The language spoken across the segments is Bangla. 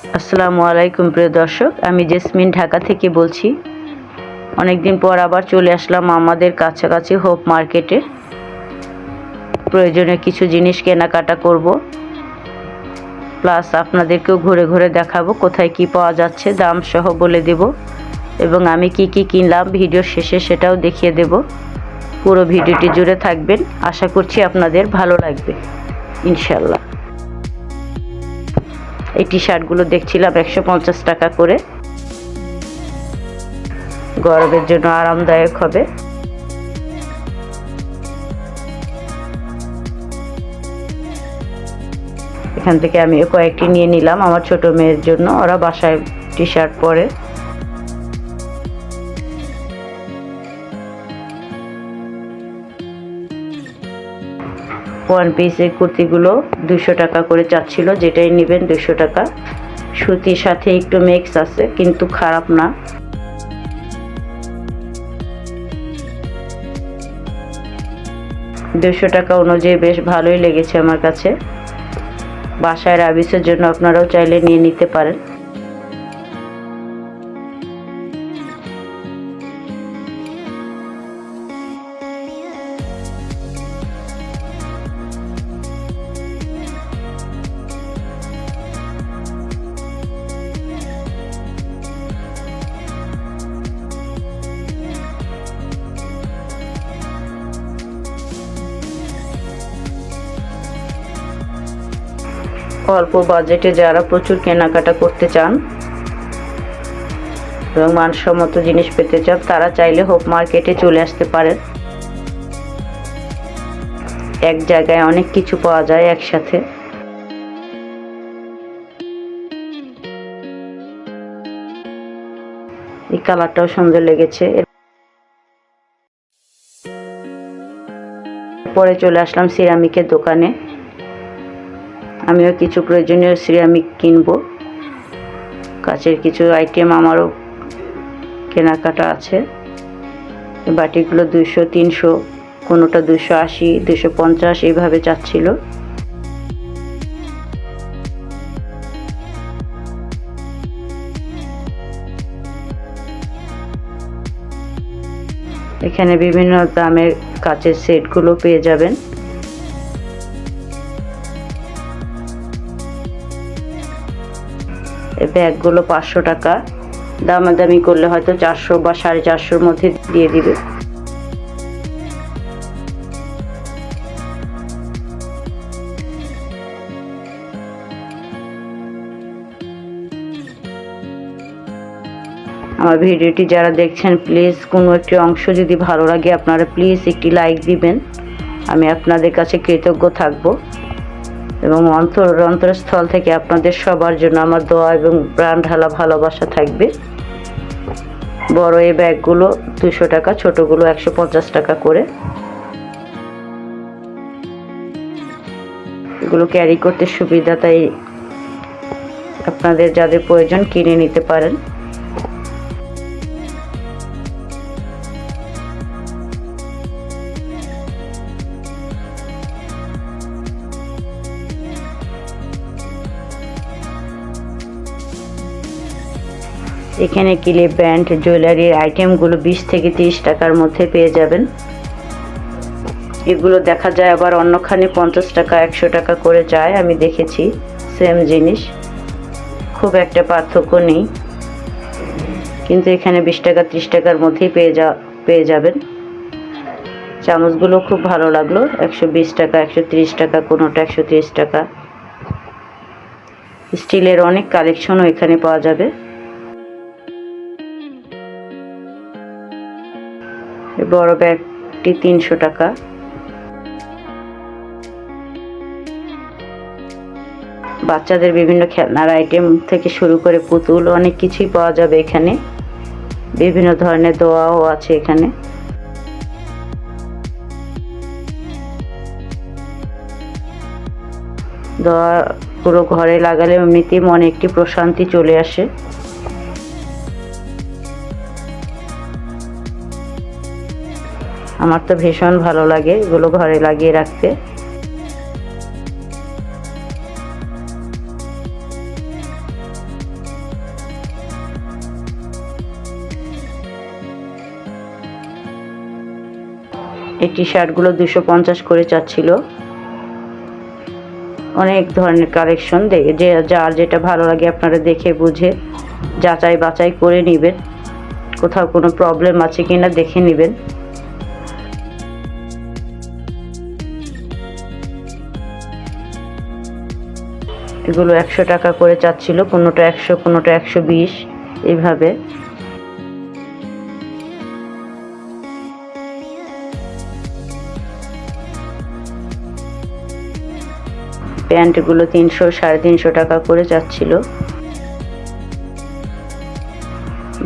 আসসালামু আলাইকুম, প্রিয় দর্শক। আমি জেসমিন ঢাকা থেকে বলছি, অনেকদিন পর আবার চলে আসলাম আমাদের কাছাকাছি হোপ মার্কেটে। প্রয়োজনীয় কিছু জিনিস কেনাকাটা করব। প্লাস আপনাদেরকেও ঘুরে ঘুরে দেখাবো কোথায় কি পাওয়া যাচ্ছে, দাম সহ বলে দেব। এবং আমি কি কি কিনলাম, ভিডিও শেষে সেটাও দেখিয়ে দেব। পুরো ভিডিওটি জুড়ে থাকবেন। আশা করছি আপনাদের ভালো লাগবে। ইনশাল্লাহ এই টি শার্টগুলো দেখছিলাম একশো পঞ্চাশ টাকা করে। গরমের জন্য আরামদায়ক হবে। এখান থেকে আমি কয়েকটি নিয়ে নিলাম আমার ছোট মেয়ের জন্য। ওরা বাসায় টি শার্ট পরে। ওয়ান পিসের কুর্তিগুলো দুশো টাকা করে চাচ্ছিল, যেটাই নেবেন দুশো টাকা। সুতির সাথে একটু মিক্স আছে, কিন্তু খারাপ না। দুশো টাকা অনুযায়ী বেশ ভালোই লেগেছে আমার কাছে। বাসায় রাবিসের জন্য আপনারাও চাইলে নিয়ে নিতে পারেন। অল্প বাজেটে যারা প্রচুর কেনাকাটা করতে চান এবং মানসম্মত জিনিস পেতে চান, তারা চাইলে হোপ মার্কেটে চলে আসতে পারেন। এক জায়গায় অনেক কিছু পাওয়া যায় একসাথে। এই কালারটাও সুন্দর লেগেছে। পরে চলে আসলাম সিরামিকের দোকানে। আমিও কিছু প্রয়োজনীয় সিরামিক কিনবো। কাচের কিছু আইটেম আমারও কেনাকাটা আছে। বাটিগুলো দুশো তিনশো, কোনোটা দুশো আশি দুশো পঞ্চাশ এইভাবে চাচ্ছিল। এখানে বিভিন্ন দামের কাচের সেটগুলো পেয়ে যাবেন। ব্যাগগুলো পাঁচশো টাকা। দামাদামি করলে হয়তো চারশো বা সাড়ে চারশোর মধ্যে দিয়ে দিবে। আমার ভিডিওটি যারা দেখছেন, প্লিজ কোনো একটি অংশ যদি ভালো লাগে, আপনারা প্লিজ একটি লাইক দিবেন। আমি আপনাদের কাছে কৃতজ্ঞ থাকব। এবং অন্তর, অন্তরস্থল থেকে আপনাদের সবার জন্য আমার দোয়া এবং প্রাণ ঢালা ভালোবাসা থাকবে। বড় এই ব্যাগগুলো দুশো টাকা, ছোটগুলো একশো পঞ্চাশ টাকা করে। এগুলো ক্যারি করতে সুবিধা তাই আপনাদের যাদের প্রয়োজন কিনে নিতে পারেন। এখানে ক্লিপ ব্যান্ড জুয়েলারির আইটেমগুলো বিশ থেকে তিরিশ টাকার মধ্যে পেয়ে যাবেন। এগুলো দেখা যায় আবার অন্যখানে পঞ্চাশ টাকা, একশো টাকা করে যায়। আমি দেখেছি সেম জিনিস। খুব একটা পার্থক্য নেই। কিন্তু এখানে বিশ টাকা, ত্রিশ টাকার মধ্যেই পেয়ে যা, পেয়ে যাবেন। চামচগুলো খুব ভালো লাগল। একশো বিশ টাকা, একশো তিরিশ টাকা, কোনোটা একশো তিরিশ টাকা। স্টিলের অনেক কালেকশনও এখানে পাওয়া যাবে। বড় ব্যাগটি তিনশো টাকা। বাচ্চাদের বিভিন্ন খেলনার আইটেম থেকে শুরু করে পুতুল, অনেক কিছুই পাওয়া যাবে এখানে। বিভিন্ন ধরনের দোয়াও আছে এখানে। দোয়া পুরো ঘরে লাগালে এমনিতেই মনে একটি প্রশান্তি চলে আসে। আমার তো ভীষণ ভালো লাগে এগুলো ঘরে লাগিয়ে রাখতে। এই টি শার্টগুলো দুশো পঞ্চাশ করে চাচ্ছিল। অনেক ধরনের কালেকশন যে যার যেটা ভালো লাগে আপনারা দেখে বুঝে যাচাই বাছাই করে নেবেন। কোথাও কোনো প্রবলেম আছে কি না দেখে নেবেন। এগুলো একশো টাকা করে চাচ্ছিল, কোনোটা একশো কোনোটা একশো বিশ, এইভাবে। প্যান্টগুলো তিনশো, সাড়ে তিনশো টাকা করে যাচ্ছিল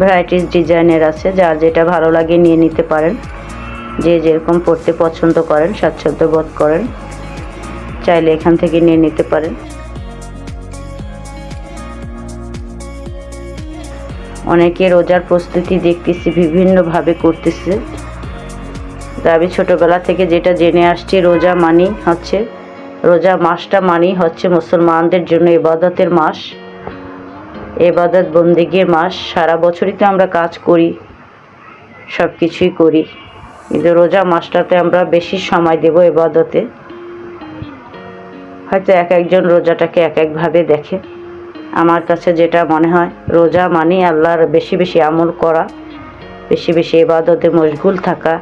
ভ্যারাইটিস ডিজাইনের আছে, যার যেটা ভালো লাগে নিয়ে নিতে পারেন। যে যেরকম পড়তে পছন্দ করেন, স্বাচ্ছন্দ্য বোধ করেন, চাইলে এখান থেকে নিয়ে নিতে পারেন। অনেকে রোজার প্রস্তুতি দেখতেছি, বিভিন্নভাবে করতেছে। আমি ছোটোবেলা থেকে যেটা জেনে আসছি, রোজা মানি হচ্ছে, রোজা মাসটা মানি হচ্ছে মুসলমানদের জন্য এবাদতের মাস। এবাদত বন্দিগির মাস, সারা বছরই তো আমরা কাজ করি সব কিছুই করি। কিন্তু রোজা মাসটাতে আমরা বেশি সময় দেব এবাদতে। হয়তো এক একজন রোজাটাকে এক একভাবে দেখে। আমার কাছে যেটা মনে হয়, রোজা মানে আল্লাহর বেশি বেশি আমল করা, বেশি বেশি এবাদতে মশগুল থাকা।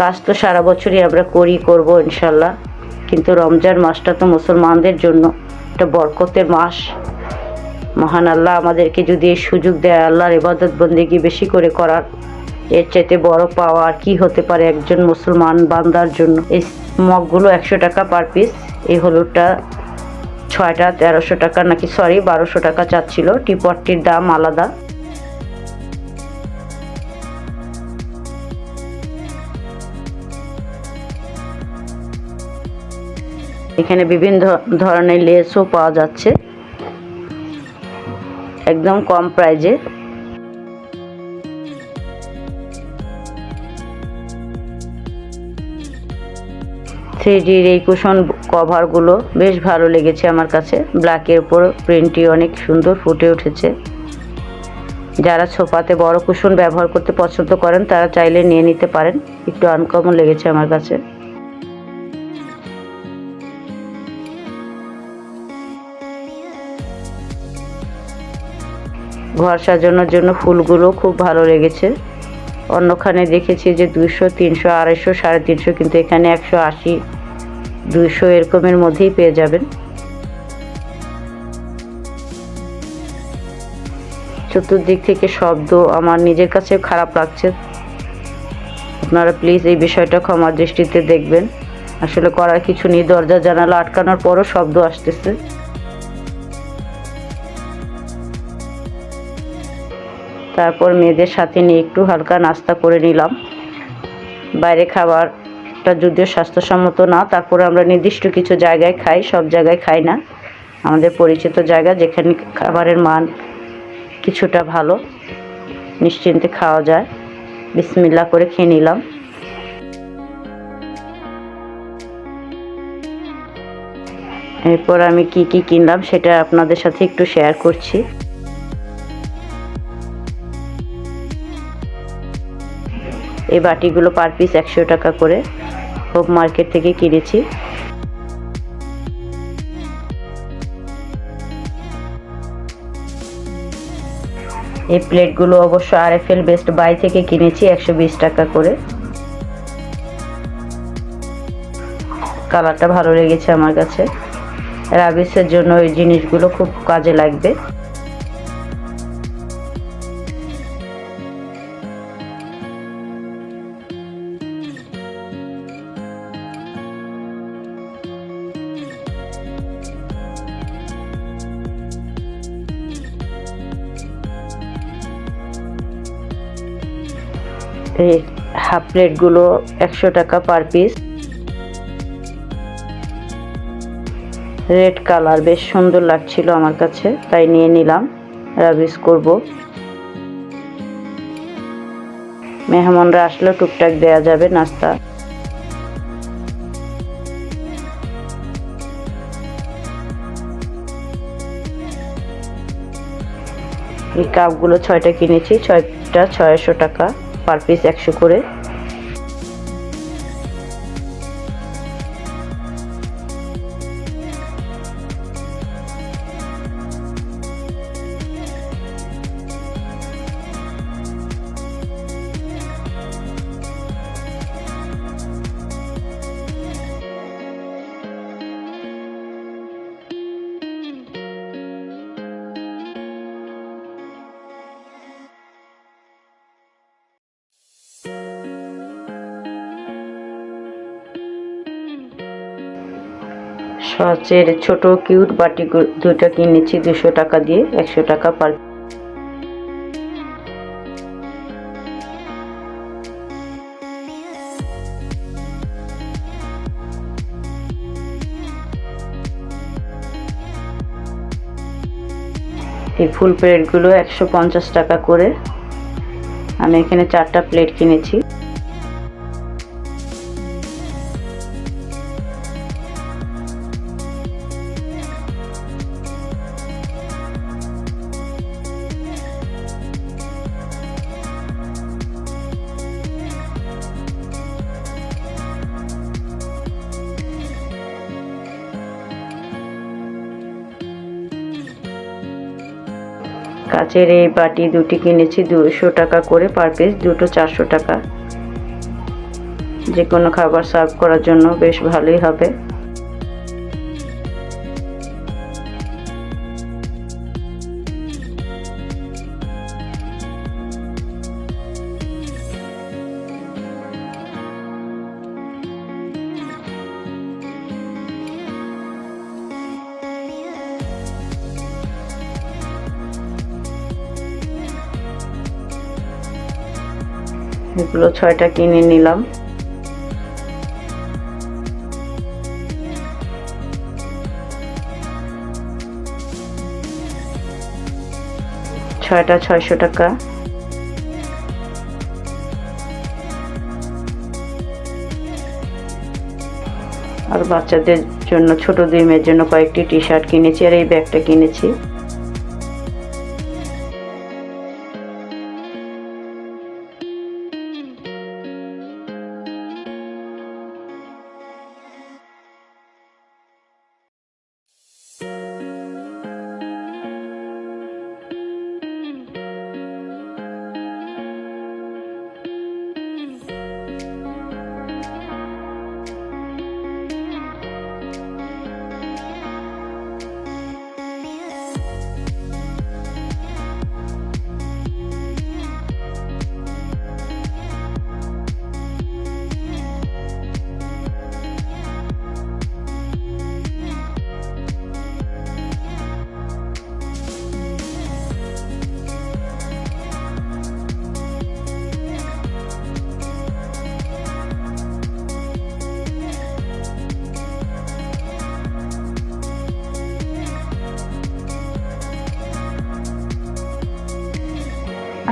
কাজ তো সারা বছরই আমরা করি, করব ইনশাল্লাহ। কিন্তু রমজান মাসটা তো মুসলমানদের জন্য একটা বরকতের মাস। মহান আল্লাহ আমাদেরকে যদি এই সুযোগ দেয়, আল্লাহর ইবাদত বন্দেগি বেশি করে করার, এর চাইতে বড় পাওয়া আর কি হতে পারে একজন মুসলমান বান্দার জন্য? এই মগগুলো একশো টাকা পার পিস এই হলুদটা ছয়টা, তেরোশো টাকা নাকি সরি বারোশো টাকা চাচ্ছিল। টিপটটির দাম আলাদা। এখানে বিভিন্ন ধরনের লেসও পাওয়া যাচ্ছে। একদম কম প্রাইজে। থ্রি ডির এই কুশন কভারগুলো বেশ ভালো লেগেছে আমার কাছে। ব্ল্যাকের উপর প্রিন্টটি অনেক সুন্দর ফুটে উঠেছে। যারা ছোপাতে বড় কুশন ব্যবহার করতে পছন্দ করেন, তারা চাইলে নিয়ে নিতে পারেন। একটু আনকমন লেগেছে আমার কাছে। ঘর সাজানোর জন্য ফুলগুলো খুব ভালো লেগেছে। অন্যখানে দেখেছি যে দুশো তিনশো, আড়াইশো, সাড়ে তিনশো, কিন্তু এখানে একশো আশি দুইশো এরকমের মধ্যেই পেয়ে যাবেন। চতুর্দিক থেকে শব্দ আমার নিজের কাছে খারাপ লাগছে। আপনারা প্লিজ এই বিষয়টা ক্ষমা দৃষ্টিতে দেখবেন। আসলে করার কিছু নেই, দরজা জানালা আটকানোর পরও শব্দ আসতেছে। তারপর মেয়েদের সাথে নিয়ে একটু হালকা নাস্তা করে নিলাম। বাইরে খাবারটা যদিও স্বাস্থ্যসম্মত না, তারপরে আমরা নির্দিষ্ট কিছু জায়গায় খাই, সব জায়গায় খাই না। আমাদের পরিচিত জায়গা যেখানে খাবারের মান কিছুটা ভালো, নিশ্চিন্তে খাওয়া যায়। বিসমিল্লা করে খেয়ে নিলাম। এরপর আমি কি কি কিনলাম সেটা আপনাদের সাথে একটু শেয়ার করছি। এই বাটিগুলো পার পিস একশো টাকা করে। হোপ মার্কেট থেকে কিনেছি। এই প্লেটগুলো অবশ্য R F L Best Buy থেকে কিনেছি, একশো বিশ টাকা করে। কালারটা ভালো লেগেছে আমার কাছে। রাবিসের জন্য এই জিনিসগুলো খুব কাজে লাগবে। এই হাফ প্লেটগুলো একশো টাকা পার পিস রেড কালার বেশ সুন্দর লাগছিল আমার কাছে, তাই নিয়ে নিলাম রাবিস করব। মেহমানরা আসলেও টুকটাক দেয়া যাবে নাস্তা। এই কাপগুলো ছয়টা কিনেছি, ছয়টা ছয়শো টাকা। পার পিস একশো করে। সচের ছোট কিউট বাটি দুটো কিনেছি দুশো টাকা দিয়ে, একশো টাকা পার এই ফুল প্লেটগুলো একশো পঞ্চাশ টাকা করে। আমি এখানে চারটা প্লেট কিনেছি। কাচের এই বাটি দুটি কিনেছি দুশো টাকা করে পার পিস দুটো চারশো টাকা। যে কোনো খাবার সার্ভ করার জন্য বেশ ভালোই হবে। এগুলো ছয়টা কিনে নিলাম। ছয়টা ছয়শো টাকা। আর বাচ্চাদের জন্য ছোট দুই মেয়ের জন্য কয়েকটি টি শার্ট কিনেছি আর এই ব্যাগটা কিনেছি।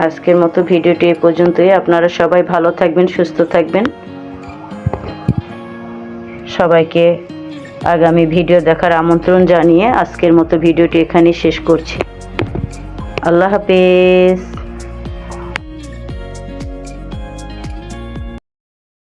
আজকের মতো ভিডিওটি এ পর্যন্তই। আপনারা সবাই ভালো থাকবেন, সুস্থ থাকবেন। সবাইকে আগামী ভিডিও দেখার আমন্ত্রণ জানিয়ে আজকের মতো ভিডিওটি এখানেই শেষ করছি। আল্লাহ হাফেজ।